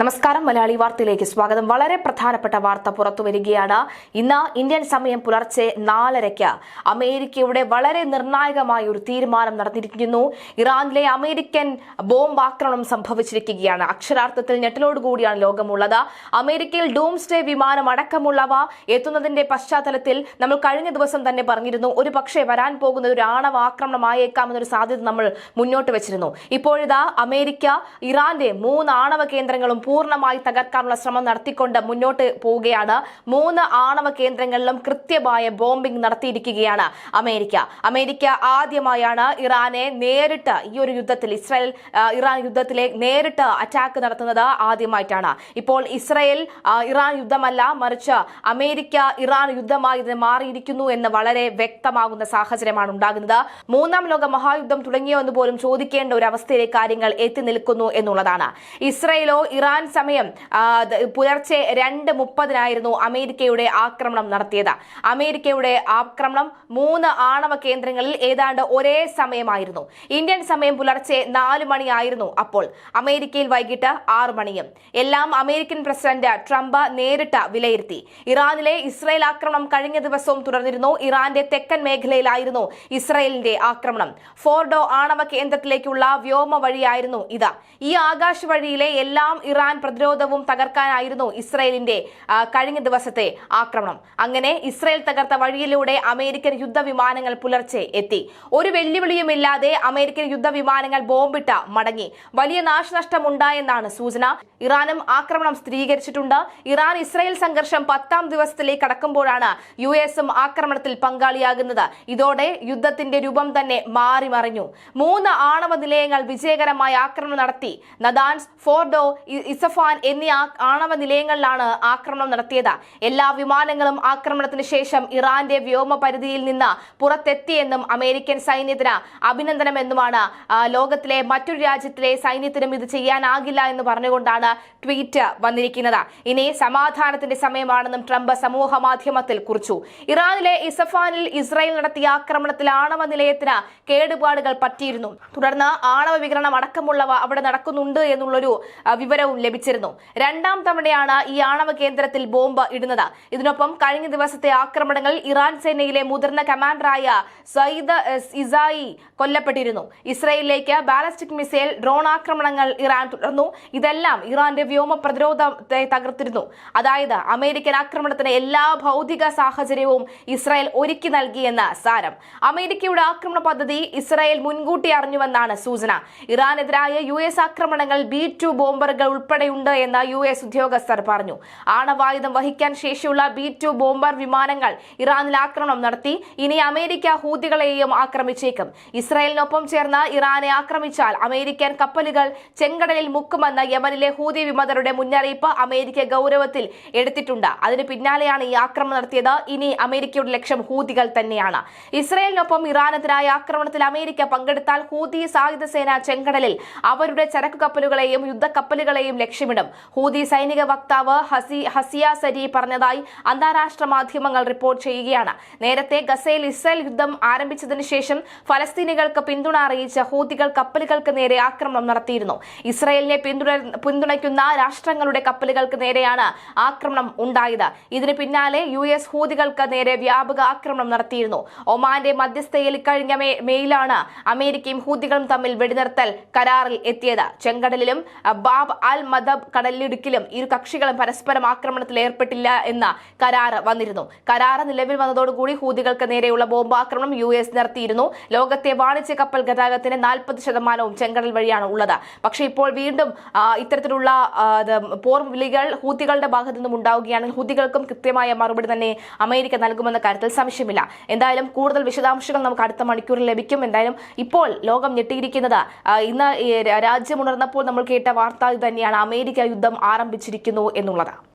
നമസ്കാരം മലയാളി വാർത്തയിലേക്ക് സ്വാഗതം. വളരെ പ്രധാനപ്പെട്ട വാർത്ത പുറത്തു വരികയാണ്. ഇന്ന് ഇന്ത്യൻ സമയം പുലർച്ചെ നാലരയ്ക്ക് അമേരിക്കയുടെ വളരെ നിർണായകമായ ഒരു തീരുമാനം നടന്നിരിക്കുന്നു. ഇറാനിലെ അമേരിക്കൻ ബോംബ് ആക്രമണം സംഭവിച്ചിരിക്കുകയാണ്. അക്ഷരാർത്ഥത്തിൽ ഞെട്ടലോടുകൂടിയാണ് ലോകമുള്ളത്. അമേരിക്കയിൽ ഡൂംസ്ഡേ വിമാനം അടക്കമുള്ളവ എത്തുന്നതിന്റെ പശ്ചാത്തലത്തിൽ നമ്മൾ കഴിഞ്ഞ ദിവസം തന്നെ പറഞ്ഞിരുന്നു ഒരു പക്ഷേ വരാൻ പോകുന്ന ഒരു ആണവ ആക്രമണമായേക്കാമെന്നൊരു സാധ്യത നമ്മൾ മുന്നോട്ട് വെച്ചിരുന്നു. ഇപ്പോഴിതാ അമേരിക്ക ഇറാന്റെ മൂന്ന് ആണവ കേന്ദ്രങ്ങളും പൂർണമായി തകർക്കാനുള്ള ശ്രമം നടത്തിക്കൊണ്ട് മുന്നോട്ട് പോവുകയാണ്. മൂന്ന് ആണവ കേന്ദ്രങ്ങളിലും കൃത്യമായ ബോംബിംഗ് നടത്തിയിരിക്കുകയാണ് അമേരിക്ക. അമേരിക്ക ആദ്യമായാണ് ഇറാനെ നേരിട്ട് ഈ ഒരു യുദ്ധത്തിൽ ഇസ്രായേൽ ഇറാൻ യുദ്ധത്തിലെ നേരിട്ട് അറ്റാക്ക് നടത്തുന്നത് ആദ്യമായിട്ടാണ്. ഇപ്പോൾ ഇസ്രായേൽ ഇറാൻ യുദ്ധമല്ല മറിച്ച് അമേരിക്ക ഇറാൻ യുദ്ധമായി മാറിയിരിക്കുന്നു എന്ന് വളരെ വ്യക്തമാകുന്ന സാഹചര്യമാണ് ഉണ്ടാകുന്നത്. മൂന്നാം ലോക മഹായുദ്ധം തുടങ്ങിയോ എന്ന് പോലും ചോദിക്കേണ്ട ഒരു അവസ്ഥയിലെ കാര്യങ്ങൾ എത്തി നിൽക്കുന്നു എന്നുള്ളതാണ്. ഇസ്രയേലോ ഇറാൻ സമയം ആ, ദ- പുലർച്ചെ രണ്ട് മുപ്പതിനായിരുന്നു അമേരിക്കയുടെ ആക്രമണം നടത്തിയത്. അമേരിക്കയുടെ ആക്രമണം മൂന്ന് ആണവ കേന്ദ്രങ്ങളിൽ ഏതാണ്ട് ഒരേ സമയമായിരുന്നു. ഇന്ത്യൻ സമയം പുലർച്ചെ നാല് മണിയായിരുന്നു അപ്പോൾ. അമേരിക്കയിൽ വൈകിട്ട് ആറ് മണിയും. എല്ലാം അമേരിക്കൻ പ്രസിഡന്റ് ട്രംപ് നേരിട്ട് വിലയിരുത്തി. ഇറാനിലെ ഇസ്രായേൽ ആക്രമണം കഴിഞ്ഞ ദിവസവും തുടർന്നിരുന്നു. ഇറാന്റെ തെക്കൻ മേഖലയിലായിരുന്നു ഇസ്രായേലിന്റെ ആക്രമണം. ഫോർഡോ ആണവ കേന്ദ്രത്തിലേക്കുള്ള വ്യോമ വഴിയായിരുന്നു ഇത്. ഈ ആകാശ വഴിയിലെ എല്ലാം ഇറാൻ പ്രതിരോധവും തകർക്കാനായിരുന്നു ഇസ്രയേലിന്റെ കഴിഞ്ഞ ദിവസത്തെ ആക്രമണം. അങ്ങനെ ഇസ്രയേൽ തകർത്ത വഴിയിലൂടെ അമേരിക്കൻ യുദ്ധവിമാനങ്ങൾ പുലർച്ചെ എത്തി. ഒരു വെല്ലുവിളിയുമില്ലാതെ അമേരിക്കൻ യുദ്ധവിമാനങ്ങൾ ബോംബിട്ട മടങ്ങി. വലിയ നാശനഷ്ടം ഉണ്ടായെന്നാണ് സൂചന. ഇറാനും ആക്രമണം സ്ഥിരീകരിച്ചിട്ടുണ്ട്. ഇറാൻ ഇസ്രയേൽ സംഘർഷം പത്താം ദിവസത്തിലേക്ക് കടക്കുമ്പോഴാണ് യു എസും ആക്രമണത്തിൽ പങ്കാളിയാകുന്നത്. ഇതോടെ യുദ്ധത്തിന്റെ രൂപം തന്നെ മാറി മറിഞ്ഞു. മൂന്ന് ആണവ നിലയങ്ങൾ വിജയകരമായി ആക്രമണം നടത്തി. നദാൻസ് ഫോർഡോ ഇസഫാൻ എന്നീ ആണവ നിലയങ്ങളിലാണ് ആക്രമണം നടത്തിയത്. എല്ലാ വിമാനങ്ങളും ആക്രമണത്തിന് ശേഷം ഇറാന്റെ വ്യോമ പരിധിയിൽ നിന്ന് പുറത്തെത്തിയെന്നും അമേരിക്കൻ സൈന്യത്തിന് അഭിനന്ദനമെന്നുമാണ് ലോകത്തിലെ മറ്റൊരു രാജ്യത്തിലെ സൈന്യത്തിനും ഇത് ചെയ്യാനാകില്ല എന്ന് പറഞ്ഞുകൊണ്ടാണ് ട്വീറ്റ് വന്നിരിക്കുന്നത്. ഇനി സമാധാനത്തിന്റെ സമയമാണെന്നും ട്രംപ് സമൂഹ മാധ്യമത്തിൽ കുറിച്ചു. ഇറാനിലെ ഇസഫാനിൽ ഇസ്രായേൽ നടത്തിയ ആക്രമണത്തിൽ ആണവ നിലയത്തിന് കേടുപാടുകൾ പറ്റിയിരുന്നു. തുടർന്ന് ആണവ വികരണം അടക്കമുള്ളവ അവിടെ നടക്കുന്നുണ്ട് എന്നുള്ളൊരു വിവരവും ലഭിച്ചിരുന്നു. രണ്ടാം തവണയാണ് ഈ ആണവ കേന്ദ്രത്തിൽ ബോംബ് ഇടുന്നത്. ഇതിനൊപ്പം കഴിഞ്ഞ ദിവസത്തെ ആക്രമണങ്ങളിൽ ഇറാൻ സേനയിലെ മുതിർന്ന കമാൻഡറായ സയ്യിദ് ഇസായി കൊല്ലപ്പെട്ടിരുന്നു. ഇസ്രയേലിലേക്ക് ബാലസ്റ്റിക് മിസൈൽ ഡ്രോൺ ആക്രമണങ്ങൾ ഇറാൻ തുടർന്നു. ഇതെല്ലാം ഇറാന്റെ വ്യോമ പ്രതിരോധത്തെ തകർത്തിരുന്നു. അതായത് അമേരിക്കൻ ആക്രമണത്തിന് എല്ലാ ഭൗതിക സാഹചര്യവും ഇസ്രായേൽ ഒരുക്കി നൽകിയെന്ന് സാരം. അമേരിക്കയുടെ ആക്രമണ പദ്ധതി ഇസ്രായേൽ മുൻകൂട്ടി അറിഞ്ഞുവെന്നാണ് സൂചന. ഇറാനെതിരായ യു എസ് ആക്രമണങ്ങൾ ബി ടു ബോംബറുകൾ ഉൾപ്പെടെയുണ്ട് എന്ന് യു എസ് ഉദ്യോഗസ്ഥർ പറഞ്ഞു. ആണവായുധം വഹിക്കാൻ ശേഷിയുള്ള ബി ടു ബോംബർ വിമാനങ്ങൾ ഇറാനിൽ ആക്രമണം നടത്തി. ഇനി അമേരിക്ക ഹൂതികളെയും ആക്രമിച്ചേക്കും. ഇസ്രായേലിനൊപ്പം ചേർന്ന് ഇറാനെ ആക്രമിച്ചാൽ അമേരിക്കൻ കപ്പലുകൾ ചെങ്കടലിൽ മുക്കുമെന്ന യമനിലെ ഹൂതി വിമതരുടെ മുന്നറിയിപ്പ് അമേരിക്ക ഗൗരവത്തിൽ എടുത്തിട്ടുണ്ട്. അതിന് പിന്നാലെയാണ് ഈ ആക്രമണം നടത്തിയത്. ഇനി അമേരിക്കയുടെ ലക്ഷ്യം ഹൂതികൾ തന്നെയാണ്. ഇസ്രായേലിനൊപ്പം ഇറാനെതിരായ ആക്രമണത്തിൽ അമേരിക്ക പങ്കെടുത്താൽ ഹൂതി സായുധ സേന ചെങ്കടലിൽ അവരുടെ ചരക്കു കപ്പലുകളെയും യുദ്ധക്കപ്പലുകളെയും ലക്ഷ്യമിടും. ഹൂതി സൈനിക വക്താവ് ഹസി ഹസിയ സരി പറഞ്ഞതായി അന്താരാഷ്ട്ര മാധ്യമങ്ങൾ റിപ്പോർട്ട് ചെയ്യുകയാണ്. നേരത്തെ ഗസയിൽ ഇസ്രായേൽ യുദ്ധം ആരംഭിച്ചതിനു ശേഷം ഫലസ്തീനികൾക്ക് പിന്തുണ അറിയിച്ച ഹൂതികൾ കപ്പലുകൾക്ക് നേരെ ആക്രമണം നടത്തിയിരുന്നു. ഇസ്രായേലിനെ പിന്തുണ പിന്തുണയ്ക്കുന്ന രാഷ്ട്രങ്ങളുടെ കപ്പലുകൾക്ക് നേരെയാണ് ആക്രമണം ഉണ്ടായത്. ഇതിന് പിന്നാലെ യു എസ് ഹൂതികൾക്ക് നേരെ വ്യാപക ആക്രമണം നടത്തിയിരുന്നു. ഒമാന്റെ മധ്യസ്ഥയിൽ കഴിഞ്ഞ മെയിലാണ് അമേരിക്കയും ഹൂതികളും തമ്മിൽ വെടിനിർത്തൽ കരാറിൽ എത്തിയത്. ചെങ്കടലിലും ബാബ് അൽ മദബ് കടലിടുക്കിലും ഇരു കക്ഷികളും പരസ്പരം ആക്രമണത്തിൽ ഏർപ്പെട്ടില്ല എന്ന കരാർ വന്നിരുന്നു. കരാർ നിലവിൽ വന്നതോടുകൂടി ഹൂതികൾക്ക് നേരെയുള്ള ബോംബാക്രമണം യു എസ് നടത്തിയിരുന്നു ലോകത്തെ വാണിജ്യ കപ്പൽ ഗതാഗതത്തിന്റെ നാൽപ്പത് ശതമാനവും ചെങ്കടൽ വഴിയാണ് ഉള്ളത്. പക്ഷേ ഇപ്പോൾ വീണ്ടും ഇത്തരത്തിലുള്ള പോർവിളികൾ പോർ വിളികൾ ഹൂതികളുടെ ഭാഗത്തു നിന്നും ഉണ്ടാവുകയാണെങ്കിൽ ഹൂതികൾക്കും കൃത്യമായ മറുപടി തന്നെ അമേരിക്ക നൽകുമെന്ന കാര്യത്തിൽ സംശയമില്ല. എന്തായാലും കൂടുതൽ വിശദാംശങ്ങൾ നമുക്ക് അടുത്ത മണിക്കൂറിൽ ലഭിക്കും. എന്തായാലും ഇപ്പോൾ ലോകം ഞെട്ടിയിരിക്കുന്നത് ഇന്ന് രാജ്യമുണർന്നപ്പോൾ നമ്മൾ കേട്ട വാർത്ത ഇത് തന്നെയാണ് അമേരിക്ക യുദ്ധം ആരംഭിച്ചിരിക്കുന്നു എന്നുള്ളത്